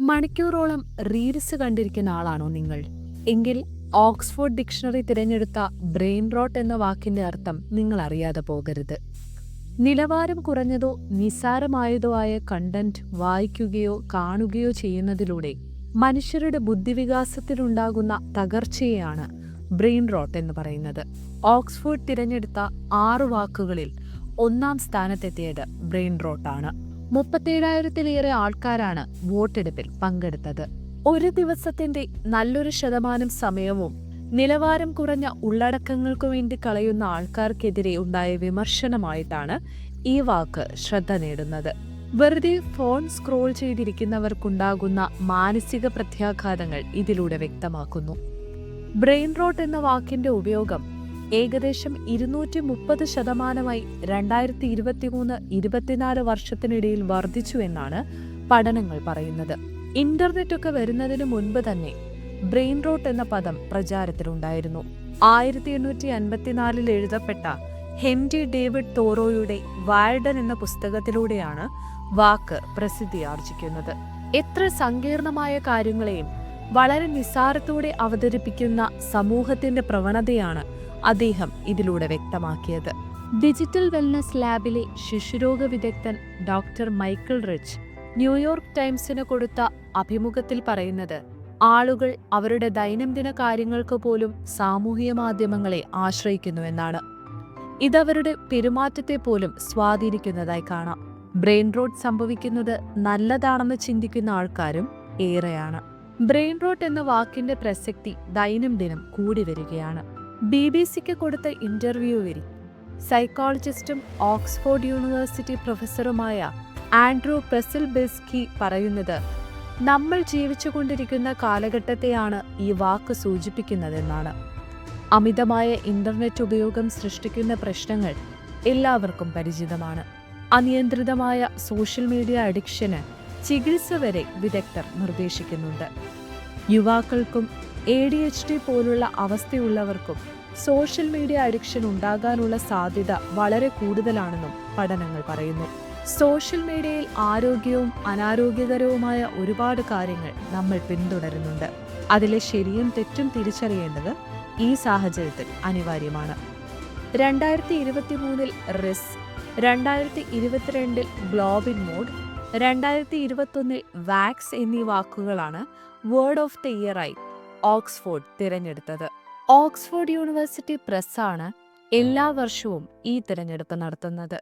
മണിക്കൂറോളം റീൽസ് കണ്ടിരിക്കുന്ന ആളാണോ നിങ്ങൾ? എങ്കിൽ ഓക്സ്ഫോർഡ് ഡിക്ഷണറി തിരഞ്ഞെടുത്ത ബ്രെയിൻ റോട്ട് എന്ന വാക്കിന്റെ അർത്ഥം നിങ്ങൾ അറിയാതെ പോകരുത്. നിലവാരം കുറഞ്ഞതോ നിസാരമായതോ ആയ കണ്ടന്റ് വായിക്കുകയോ കാണുകയോ ചെയ്യുന്നതിലൂടെ മനുഷ്യരുടെ ബുദ്ധിവികാസത്തിലുണ്ടാകുന്ന തകർച്ചയെയാണ് ബ്രെയിൻ റോട്ട് എന്ന് പറയുന്നത്. ഓക്സ്ഫോർഡ് തിരഞ്ഞെടുത്ത ആറു വാക്കുകളിൽ ഒന്നാം സ്ഥാനത്തെത്തിയത് ബ്രെയിൻ റോട്ടാണ്. മുപ്പത്തേഴായിരത്തിലേറെ ആൾക്കാരാണ് വോട്ടെടുപ്പിൽ പങ്കെടുത്തത്. ഒരു ദിവസത്തിന്റെ നല്ലൊരു ശതമാനം സമയവും നിലവാരം കുറഞ്ഞ ഉള്ളടക്കങ്ങൾക്കു വേണ്ടി കളയുന്ന ആൾക്കാർക്കെതിരെ ഉണ്ടായ വിമർശനമായിട്ടാണ് ഈ വാക്ക് ശ്രദ്ധ നേടുന്നത്. വെറുതെ ഫോൺ സ്ക്രോൾ ചെയ്തിരിക്കുന്നവർക്കുണ്ടാകുന്ന മാനസിക പ്രത്യാഘാതങ്ങൾ ഇതിലൂടെ വ്യക്തമാക്കുന്നു. ബ്രെയിൻ റോട്ട് എന്ന വാക്കിന്റെ ഉപയോഗം ഏകദേശം ഇരുന്നൂറ്റി മുപ്പത് ശതമാനമായി രണ്ടായിരത്തി ഇരുപത്തിമൂന്ന് ഇരുപത്തിനാല് വർഷത്തിനിടയിൽ വർദ്ധിച്ചു എന്നാണ് പഠനങ്ങൾ പറയുന്നത്. ഇന്റർനെറ്റ് ഒക്കെ വരുന്നതിന് മുൻപ് തന്നെ ബ്രെയിൻ റോട്ട് എന്ന പദം പ്രചാരത്തിലുണ്ടായിരുന്നു. ആയിരത്തി എണ്ണൂറ്റി അൻപത്തിനാലിൽ എഴുതപ്പെട്ട ഹെൻറി ഡേവിഡ് തോറോയുടെ വാൾഡൻ എന്ന പുസ്തകത്തിലൂടെയാണ് വാക്ക് പ്രസിദ്ധിയാർജിക്കുന്നത് എത്ര സങ്കീർണമായ കാര്യങ്ങളെയും വളരെ നിസ്സാരത്തോടെ അവതരിപ്പിക്കുന്ന സമൂഹത്തിന്റെ പ്രവണതയാണ് അദ്ദേഹം ഇതിലൂടെ വ്യക്തമാക്കിയത്. ഡിജിറ്റൽ വെൽനസ് ലാബിലെ ശിശുരോഗ വിദഗ്ധൻ doctor Michael Rich New York ടൈംസിന് കൊടുത്ത അഭിമുഖത്തിൽ പറയുന്നത് ആളുകൾ അവരുടെ ദൈനംദിന കാര്യങ്ങൾക്ക് പോലും സാമൂഹിക മാധ്യമങ്ങളെ ആശ്രയിക്കുന്നുവെന്നാണ് ഇതവരുടെ പെരുമാറ്റത്തെ പോലും സ്വാധീനിക്കുന്നതായി കാണാം. ബ്രെയിൻ റോഡ് സംഭവിക്കുന്നത് നല്ലതാണെന്ന് ചിന്തിക്കുന്ന ആൾക്കാരും ഏറെയാണ്. ബ്രെയിൻ റോട്ട് എന്ന വാക്കിന്റെ പ്രസക്തി ദൈനംദിനം കൂടി വരികയാണ്. ബി ബി സിക്ക് കൊടുത്ത ഇന്റർവ്യൂവിൽ സൈക്കോളജിസ്റ്റും ഓക്സ്ഫോർഡ് യൂണിവേഴ്സിറ്റി പ്രൊഫസറുമായ ആൻഡ്രൂ പ്രസിൽ ബെസ്കി പറയുന്നത് നമ്മൾ ജീവിച്ചുകൊണ്ടിരിക്കുന്ന കാലഘട്ടത്തെയാണ് ഈ വാക്ക് സൂചിപ്പിക്കുന്നതെന്നാണ്. അമിതമായ ഇന്റർനെറ്റ് ഉപയോഗം സൃഷ്ടിക്കുന്ന പ്രശ്നങ്ങൾ എല്ലാവർക്കും പരിചിതമാണ്. അനിയന്ത്രിതമായ സോഷ്യൽ മീഡിയ അഡിക്ഷന് ചികിത്സ വരെ വിദഗ്ധർ നിർദ്ദേശിക്കുന്നുണ്ട്. യുവാക്കൾക്കും എ ഡി എച്ച് ഡി പോലുള്ള അവസ്ഥയുള്ളവർക്കും സോഷ്യൽ മീഡിയ അഡിക്ഷൻ ഉണ്ടാകാനുള്ള സാധ്യത വളരെ കൂടുതലാണെന്നും പഠനങ്ങൾ പറയുന്നു. സോഷ്യൽ മീഡിയയിൽ ആരോഗ്യവും അനാരോഗ്യകരവുമായ ഒരുപാട് കാര്യങ്ങൾ നമ്മൾ പിന്തുടരുന്നുണ്ട്. അതിലെ ശരിയും തെറ്റും തിരിച്ചറിയേണ്ടത് ഈ സാഹചര്യത്തിൽ അനിവാര്യമാണ്. രണ്ടായിരത്തി ഇരുപത്തി മൂന്നിൽ റിസ് രണ്ടായിരത്തി ഇരുപത്തിരണ്ടിൽ ഗ്ലോബിൻ മോഡ് രണ്ടായിരത്തി ഇരുപത്തൊന്നിൽ വാക്സ് എന്നീ വാക്കുകളാണ് വേർഡ് ഓഫ് ദ ഇയറായി ഓക്സ്ഫോർഡ് തിരഞ്ഞെടുത്തത്. ഓക്സ്ഫോർഡ് യൂണിവേഴ്സിറ്റി പ്രസ്സാണ് എല്ലാ വർഷവും ഈ തിരഞ്ഞെടുപ്പ് നടത്തുന്നത്.